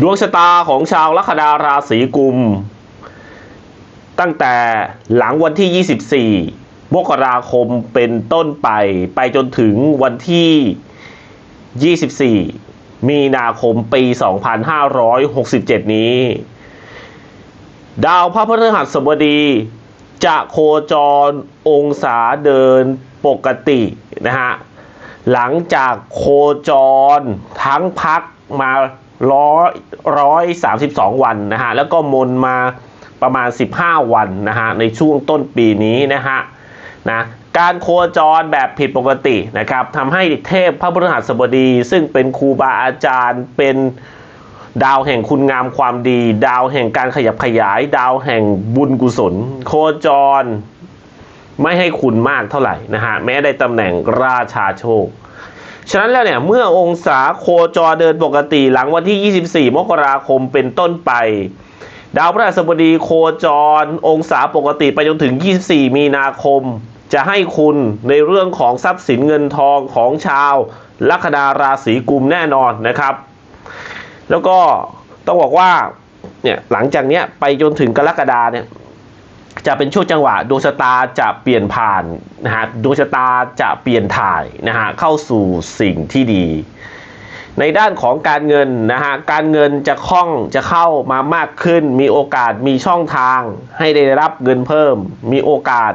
ดวงชะตาของชาวลัคนาราศีกุม ตั้งแต่หลังวันที่ 24 มกราคมเป็นต้นไป ไปจนถึงวันที่ 24 มีนาคมปี 2567 นี้ ดาวพระพฤหัสบดีจะโคจรองศาเดินปกตินะฮะ หลังจากโคจรทั้งพักมา ร้อยร้อยสามสิบสองวันนะฮะแล้วก็มนมาประมาณ 15 วันนะฮะในช่วงต้นปีนี้นะฮะนะการโคจรแบบผิดปกตินะครับทำให้เทพพระพฤหัสบดี ซึ่งเป็นครูบาอาจารย์เป็นดาวแห่งคุณงามความดี ดาวแห่งการขยับขยาย ดาวแห่งบุญกุศล โคจรไม่ให้คุณมากเท่าไหร่นะฮะแม้ได้ตำแหน่งราชาโชค ฉะนั้นแล้วเนี่ยเมื่อองศาโคจรเดินปกติหลังวันที่ 24 มกราคมเป็นต้นไป ดาวพฤหัสบดีโคจร องศาปกติไปจนถึง 24 มีนาคม จะให้คุณในเรื่องของทรัพย์สินเงินทองของชาวลัคนาราศีกุมแน่นอนนะครับ แล้วก็ต้องบอกว่าเนี่ยหลังจากเนี้ยไปจนถึงกรกฎาเนี่ย จะเป็นช่วงจังหวะดวงชะตาจะเปลี่ยนผ่านนะฮะดวงชะตาจะเปลี่ยนถ่ายนะฮะเข้าสู่สิ่งที่ดี ในด้านของการเงินนะฮะการเงินจะคล่องจะเข้ามามากขึ้น มีโอกาสมีช่องทางให้ได้รับเงินเพิ่ม มีโอกาส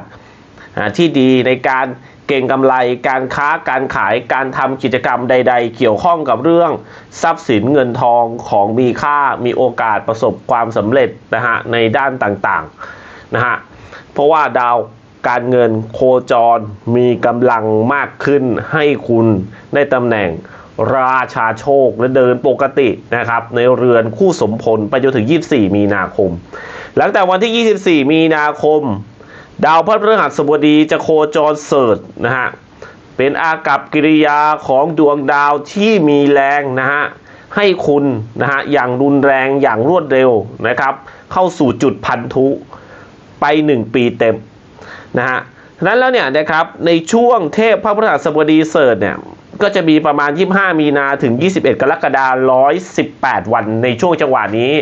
ที่ดีในการเก่งกำไรการค้าการขายการทำกิจกรรมใด ๆ เกี่ยวข้องกับเรื่องทรัพย์สินเงินทองของมีค่ามีโอกาสประสบความสำเร็จนะฮะในด้านต่างๆ นะฮะ เพราะว่าดาวการเงินโคจรมีกำลังมากขึ้นให้คุณได้ตำแหน่งราชาโชคและเดินปกตินะครับ ในเรือนคู่สมพลไปจนถึง 24 มีนาคม หลังจากวันที่ 24 มีนาคม ดาวพระพฤหัสบดีจะโคจรเสิร์ชนะฮะเป็นอากับกิริยาของดวงดาวที่มีแรงนะฮะให้คุณนะฮะอย่างรุนแรงอย่างรวดเร็วนะครับ เข้าสู่จุดพันธุ ไป 1 ปีเต็มนะฮะฉะนั้นแล้วเนี่ยนะครับในช่วงเทพพระพฤหัสบดีเสิร์ชเนี่ยก็จะมีประมาณ 25 มีนาถึง 21 กรกฎาคม118 วันในช่วงจังหวะนี้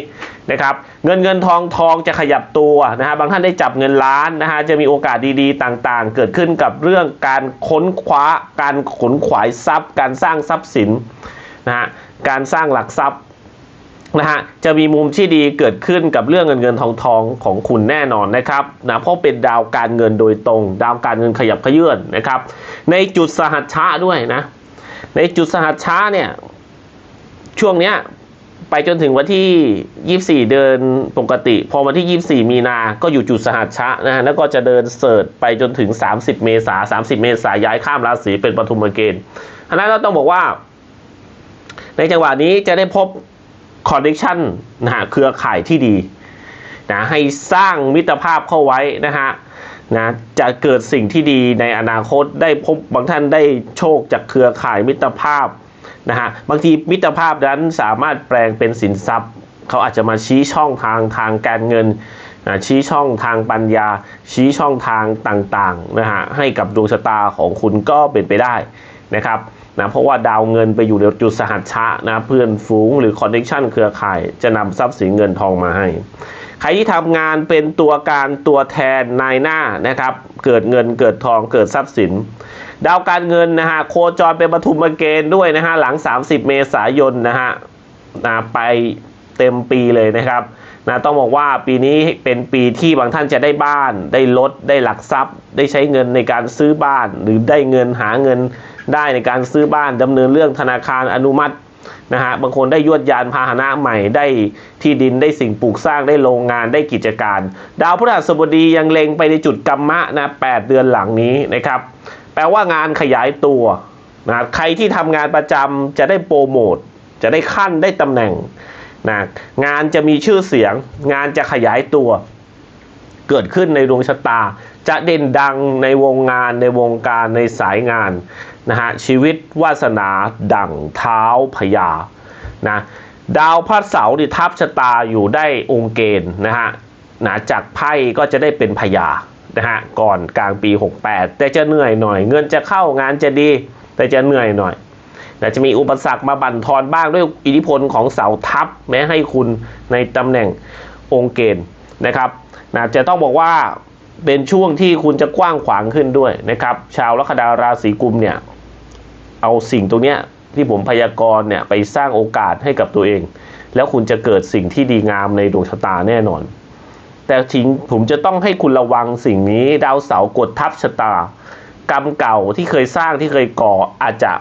นะครับเงินเงินทองทองจะขยับตัวนะฮะบางท่านได้จับเงินล้านนะฮะจะมีโอกาสดีๆ ต่างๆ เกิดขึ้นกับเรื่องการค้นคว้า การขนขวายทรัพย์ การสร้างทรัพย์สินนะฮะการสร้างหลักทรัพย์ นะฮะจะมีมุมที่ดีเกิดขึ้นกับเรื่องเงินเงินทองทองของคุณแน่นอนนะครับนะเพราะเป็นดาวการเงินโดยตรง ดาวการเงินขยับขยื่นนะครับ ในจุดสหัชชะด้วยนะ ในจุดสหัชชะเนี่ยช่วงเนี้ยไปจนถึงวันที่ 24 เดินปกติ พอวันที่ 24 มีนา ก็อยู่จุดสหัชชะนะฮะแล้วก็จะเดินเสิร์ชไปจนถึง 30 เมษา30 เมษาย้ายข้ามราศีเป็นปฐุมเกณฑ์อันนั้นเราต้องบอกว่า ในจังหวะนี้จะได้พบ คอนเนคชันนะฮะเครือข่ายที่ดีนะให้สร้างมิตรภาพเข้าไว้นะฮะนะจะเกิดสิ่งที่ดีในอนาคตได้พบบางท่านได้โชคจากเครือข่ายมิตรภาพนะฮะบางทีมิตรภาพนั้นสามารถแปลงเป็นสินทรัพย์ เขาอาจจะมาชี้ช่องทางทางการเงินนะชี้ช่องทางปัญญา ชี้ช่องทางต่างๆนะฮะให้กับดวงชะตาของคุณก็เป็นไปได้ นะครับนะเพราะว่าดาวเงินไปอยู่ในจุดสหัชชะนะเพื่อนฝูงหรือคอนเนคชันเครือข่าย จะนำทรัพย์สินเงินทองมาให้ ใครที่ทำงานเป็นตัวการตัวแทนนายหน้านะครับ เกิดเงินเกิดทองเกิดทรัพย์สิน ดาวการเงินนะฮะโคจรเป็นปฐุมเกณฑ์ด้วยนะฮะหลัง 30 เมษายนนะฮะนะไปเต็มปีเลยนะครับนะต้องบอกว่าปีนี้เป็นปีที่บางท่านจะได้บ้าน ได้รถได้หลักทรัพย์ ได้ใช้เงินในการซื้อบ้าน หรือได้เงินหาเงิน ได้ในการซื้อบ้านดำเนินเรื่องธนาคารอนุมัตินะฮะบางคนได้ยวดยานพาหนะใหม่ได้ที่ดินได้สิ่งปลูกสร้างได้โรงงานได้กิจการ ดาวพฤหัสบดียังเล็งไปในจุดกรรมะนะ8เดือนหลังนี้นะครับ แปลว่างานขยายตัวนะใครที่ทำงานประจำจะได้โปรโมทจะได้ขั้นได้ตำแหน่งนะงานจะมีชื่อเสียง งานจะขยายตัว เกิดขึ้นในดวงชะตา จะเด่นดังในวงงานในวงการในสายงาน นะฮะชีวิตวาสนาดั่งเท้าพญานะดาวพระเสาร์ที่ทับชะตาอยู่ได้องค์เกณฑ์นะฮะนะจากไพ่ก็จะได้เป็นพญานะฮะก่อนกลางปี 68 แต่จะเหนื่อยหน่อย เงินจะเข้างานจะดี แต่จะเหนื่อยหน่อยแต่จะมีอุปสรรคมาบั่นทอนบ้างด้วยอิทธิพลของเสาทัพแม้ให้คุณในตำแหน่งองค์เกณฑ์นะครับนะจะต้องบอกว่าเป็นช่วงที่คุณจะกว้างขวางขึ้นด้วยนะครับ ชาวลัคนาราศีกุมเนี่ย เอาสิ่งตรงเนี้ยที่ผมพยากรณ์เนี่ยไปสร้างโอกาสให้กับตัวเอง แล้วคุณจะเกิดสิ่งที่ดีงามในดวงชะตาแน่นอน แต่ทิ้งผมจะต้องให้คุณระวังสิ่งนี้ดาวเสาร์กดทับชะตา กรรมเก่าที่เคยสร้างที่เคยก่ออาจจะ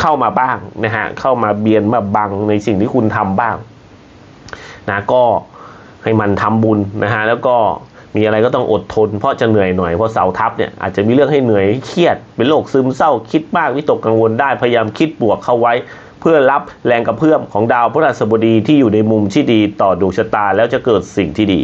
เข้ามาบ้างนะฮะเข้ามาเบียนมาบังในสิ่งที่คุณทำบ้างนะก็ให้มันทำบุญนะฮะแล้วก็ มีอะไรก็ต้องอดทน เพราะจะเหนื่อยหน่อยเพราะเสาทับเนี่ยอาจจะมีเรื่องให้เหนื่อยให้เครียด เป็นโรคซึมเศร้าคิดมากวิตกกังวลได้พยายามคิดบวกเข้าไว้ เพื่อรับแรงกระเพื่อมของดาวพฤหัสบดีที่อยู่ในมุมที่ดีต่อดวงชะตาแล้วจะเกิดสิ่งที่ดี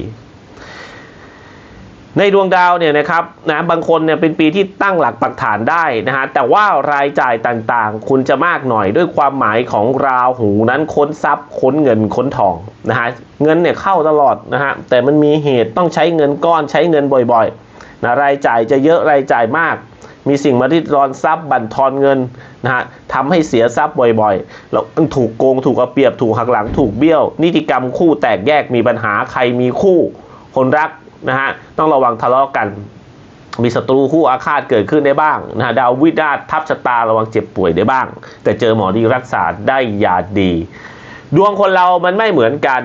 ในดวงดาวเนี่ยนะครับนะบางคนเนี่ยเป็นปีที่ตั้งหลักปักฐานได้นะฮะแต่ว่ารายจ่ายต่างๆ คุณจะมากหน่อยด้วยความหมายของราหูนั้นค้นทรัพย์ค้นเงินค้นทองนะฮะเงินเนี่ยเข้าตลอดนะฮะแต่มันมีเหตุต้องใช้เงินก้อนใช้เงินบ่อยๆนะรายจ่ายจะเยอะรายจ่ายมาก มีสิ่งมาริดรอนทรัพย์บั่นทอนเงินนะฮะทำให้เสียทรัพย์บ่อยๆแล้วถูกโกงถูกเอาเปรียบถูกหักหลังถูกเบี้ยว นิติกรรมคู่แตกแยกมีปัญหาใครมีคู่ คนรัก นะฮะต้องระวังทะเลาะกัน มีศัตรูคู่อาฆาตเกิดขึ้นได้บ้างนะฮะดาววินาศทับชะตาระวังเจ็บป่วยได้บ้าง แต่เจอหมอดีรักษาได้ยาดี ดวงคนเรามันไม่เหมือนกัน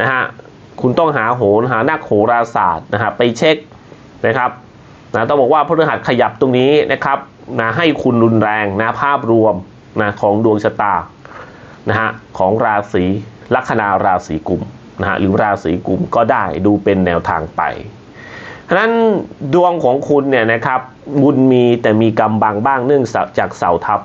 นะฮะคุณต้องหาโหนหานักโหราศาสตร์นะฮะไปเช็คนะครับนะต้องบอกว่าพฤหัสขยับตรงนี้นะครับนะให้คุณรุนแรงนะภาพรวมนะของดวงชะตานะฮะของราศีลัคนาราศีกุม นะฮะหรือราศีกุมก็ได้ดูเป็นแนวทางไปฉะนั้นดวงของคุณเนี่ยนะครับบุญมีแต่มีกรรมบางบ้างเนื่องจากเสาทับ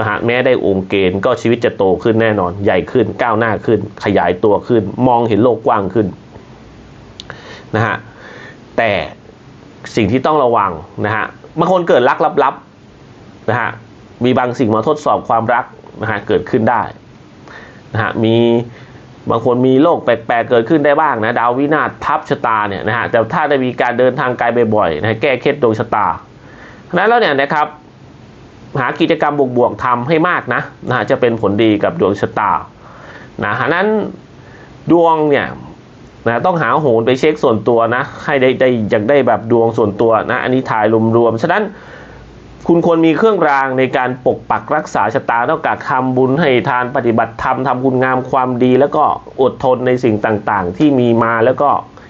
นะฮะแม้ได้องค์เกณฑ์ก็ชีวิตจะโตขึ้นแน่นอน ใหญ่ขึ้นก้าวหน้าขึ้น ขยายตัวขึ้น มองเห็นโลกกว้างขึ้นนะฮะแต่สิ่งที่ต้องระวังนะฮะบางคนเกิดรักลับๆนะฮะมีบางสิ่งมาทดสอบความรักนะฮะเกิดขึ้นได้นะฮะมี บางคนมีโรคแปลกๆเกิดขึ้นได้บ้างนะดาววินาศทับชะตาเนี่ยนะฮะแต่ถ้าได้มีการเดินทางไกลบ่อยๆนะแก้เคล็ดดวงชะตาฉะนั้นแล้วเนี่ยนะครับหากิจกรรมบวกๆทำให้มากนะนะฮะจะเป็นผลดีกับดวงชะตานะฉะนั้นดวงเนี่ยนะต้องหาโหนไปเช็คส่วนตัวนะให้ได้ได้อยากได้แบบดวงส่วนตัวนะอันนี้ถ่ายรวมๆฉะนั้น คุณควรมีเครื่องรางในการปกปักรักษาชะตานอกากทำบุญให้ทานปฏิบัติธรรมทำคุณงามความดี แล้วก็อดทนในสิ่งต่างๆ ที่มีมาแล้วก็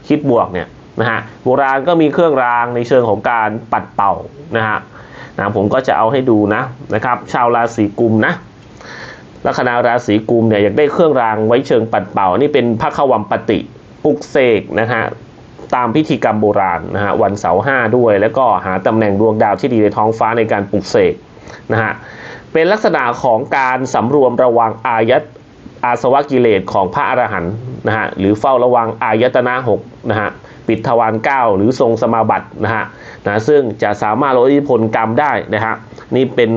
คิดบวกเนี่ยนะฮะโบราณก็มีเครื่องรางในเชิงของการปัดเป่านะฮะนะผมก็จะเอาให้ดูนะนะครับ ชาวราศีกุมนะลัคนาราศีกุมเนี่ยอยากได้เครื่องรางไว้เชิงปัดเป่านี่เป็นพระขวัมปฏิปุกเสกนะฮะ ตามพิธีกรรมโบราณนะฮะวันเสาร์ห้าด้วย แล้วก็หาตำแหน่งดวงดาวที่ดีในท้องฟ้าในการปลุกเสกนะฮะเป็นลักษณะของการสำรวมระวังอายัตอาสวะกิเลสของพระอรหันต์นะฮะหรือเฝ้าระวังอายตนะหกนะฮะปิดทวารเก้าหรือทรงสมาบัตินะฮะนะซึ่งจะสามารถลดอิทธิพลกรรมได้นะฮะนี่เป็น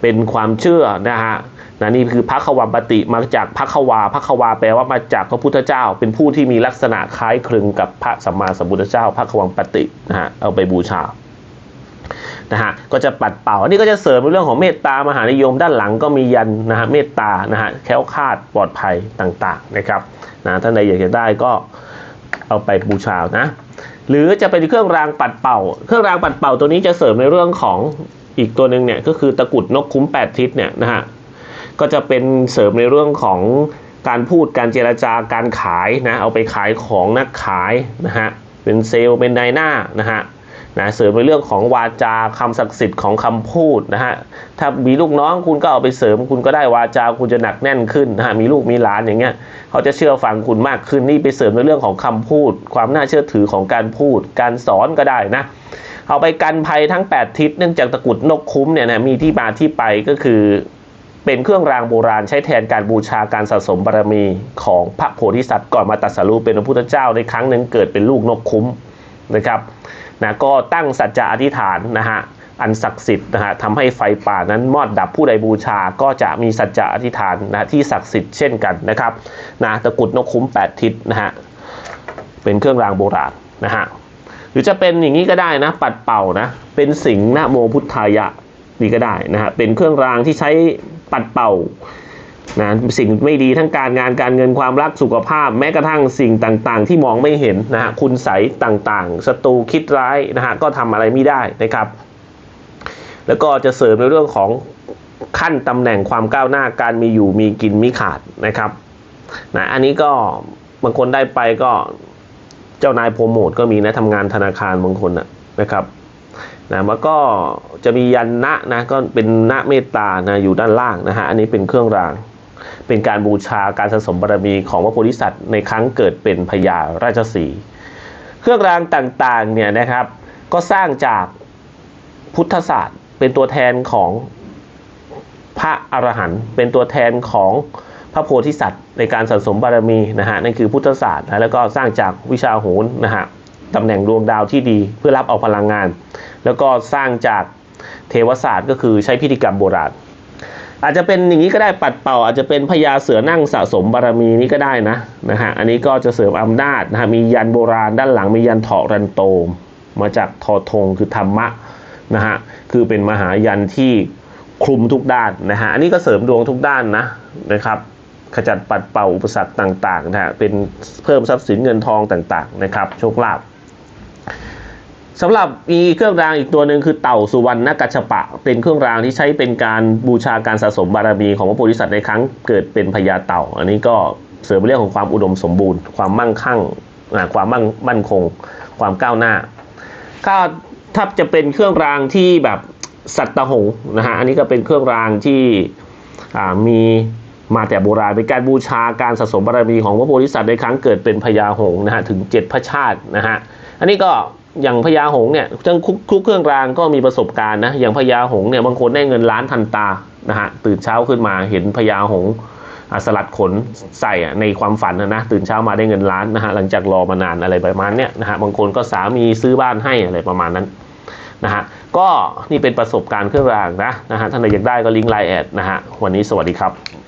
เป็นความเชื่อนะฮะ นะนี่คือพระขวัมปฏิมาจากพระขวาพระขวาแปลว่ามาจากพระพุทธเจ้า เป็นผู้ที่มีลักษณะคล้ายคลึงกับพระสัมมาสัมพุทธเจ้าพระขวัมปฏินะฮะเอาไปบูชานะฮะก็จะปัดเป่า อันนี้ก็จะเสริมในเรื่องของเมตตามหานิยมด้านหลังก็มียันนะฮะเมตตานะฮะแคล้วคลาดปลอดภัยต่างๆนะครับนะท่านใดอยากจะได้ก็เอาไปบูชานะหรือจะเป็นเครื่องรางปัดเป่า เครื่องรางปัดเป่าตัวนี้จะเสริมในเรื่องของอีกตัวหนึ่งเนี่ยก็คือตะกุดนกคุ้มแปดทิศเนี่ยนะฮะ ก็จะเป็นเสริมในเรื่องของการพูดการเจรจาการขายนะเอาไปขายของนักขายนะฮะเป็นเซลล์เป็นไดหน้านะฮะนะเสริมในเรื่องของวาจาคำศักดิ์สิทธิ์ของคำพูดนะฮะถ้ามีลูกน้องคุณก็เอาไปเสริม คุณก็ได้วาจาคุณจะหนักแน่นขึ้นนะฮะมีลูกมีหลานอย่างเงี้ยเขาจะเชื่อฟังคุณมากขึ้นนี่ไปเสริมในเรื่องของคำพูด ความน่าเชื่อถือของการพูด การสอนก็ได้นะเอาไปกันภัยทั้ง 8 ทิศเนื่องจากตะกุดนกคุ้มเนี่ยนะมีที่มาที่ไปก็คือ เป็นเครื่องรางโบราณใช้แทนการบูชาการสะสมบารมีของพระโพธิสัตว์ก่อนมาตรัสรู้เป็นพระพุทธเจ้าในครั้งหนึ่งเกิดเป็นลูกนกคุ้มนะครับนะก็ตั้งสัจจะอธิษฐานนะฮะอันศักดิ์สิทธิ์นะฮะทำให้ไฟป่านั้นมอดดับผู้ใดบูชาก็จะมีสัจจะอธิษฐานนะที่ศักดิ์สิทธิ์เช่นกันนะครับนะตะกุดนกคุ้ม 8 ทิศนะฮะเป็นเครื่องรางโบราณนะฮะหรือจะเป็นอย่างนี้ก็ได้นะ ปัดเป่านะเป็นสิงห์นะโมพุทธายะนี่ก็ได้นะฮะเป็นเครื่องรางที่ใช้ ปัดเป่านะสิ่งไม่ดีทั้งการงานการเงินความรักสุขภาพ แม้กระทั่งสิ่งต่างๆ ที่มองไม่เห็นนะฮะคุณใสต่างๆศัตรูคิดร้ายนะฮะก็ทำอะไรไม่ได้นะครับ แล้วก็จะเสริมในเรื่องของขั้นตำแหน่งความก้าวหน้าการมีอยู่มีกินมีขาดนะครับนะอันนี้ก็บางคนได้ไปก็เจ้านายโปรโมทก็มีนะทำงานธนาคารบางคนนะนะครับ นะแล้วก็จะมียันนะนะก็เป็นนะเมตตานะอยู่ด้านล่างนะฮะอันนี้เป็นเครื่องราง เป็นการบูชาการสะสมบารมีของพระโพธิสัตว์ในครั้งเกิดเป็นพญาราชสีเครื่องรางต่างๆเนี่ยนะครับ ก็สร้างจากพุทธศาสตร์ เป็นตัวแทนของพระอรหันต์เป็นตัวแทนของพระโพธิสัตว์ในการสะสมบารมีนะฮะนั่นคือพุทธศาสตร์นะแล้วก็สร้างจากวิชาโหรนะฮะ ตำแหน่งดวงดาวที่ดีเพื่อรับเอาพลังงาน แล้วก็สร้างจากเทวศาสตร์ก็คือใช้พิธีกรรมโบราณอาจจะเป็นอย่างนี้ก็ได้ปัดเป่าอาจจะเป็นพญาเสือนั่งสะสมบารมีนี้ก็ได้นะนะฮะอันนี้ก็จะเสริมอำนาจนะฮะมียันโบราณด้านหลังมียันเถาะรันโตม มาจากทอทงคือธรรมะนะฮะคือเป็นมหายันที่คลุมทุกด้านนะฮะอันนี้ก็เสริมดวงทุกด้านนะนะครับขจัดปัดเป่าอุปสรรคต่างๆนะฮะเป็นเพิ่มทรัพย์สินเงินทองต่างๆนะครับโชคลาภ สำหรับมีเครื่องรางอีกตัวหนึ่งคือเต่าสุวรรณกัจฉปะ เป็นเครื่องรางที่ใช้เป็นการบูชาการสะสมบารมีของพระโพธิสัตว์ในครั้งเกิดเป็นพญาเต่า อันนี้ก็เสริมเรื่องของความอุดมสมบูรณ์ ความมั่งคั่งความมั่งมั่นคง ความก้าวหน้าถ้าถ้าจะเป็นเครื่องรางที่แบบสัตตหงนะฮะอันนี้ก็เป็นเครื่องรางที่มีมาแต่โบราณเป็นการบูชาการสะสมบารมีของพระโพธิสัตว์ในครั้งเกิดเป็นพญาหงนะฮะถึงเจ็ดพระชาตินะฮะ อันนี้ก็อย่างพญาหงเนี่ยทั้งคุกคุกเครื่องรางก็มีประสบการณ์นะอย่างพญาหงเนี่ยบางคนได้เงินล้านทันตานะฮะตื่นเช้าขึ้นมาเห็นพญาหงส์อะสลัดขนใส่ในความฝันนะนะตื่นเช้ามาได้เงินล้านนะฮะหลังจากรอมานานอะไรประมาณเนี้ยนะฮะบางคนก็สามีซื้อบ้านให้อะไรประมาณนั้นนะฮะก็นี่เป็นประสบการณ์เครื่องรางนะนะฮะท่านใดอยากได้ก็ลิงก์ไลน์แอดนะฮะวันนี้สวัสดีครับ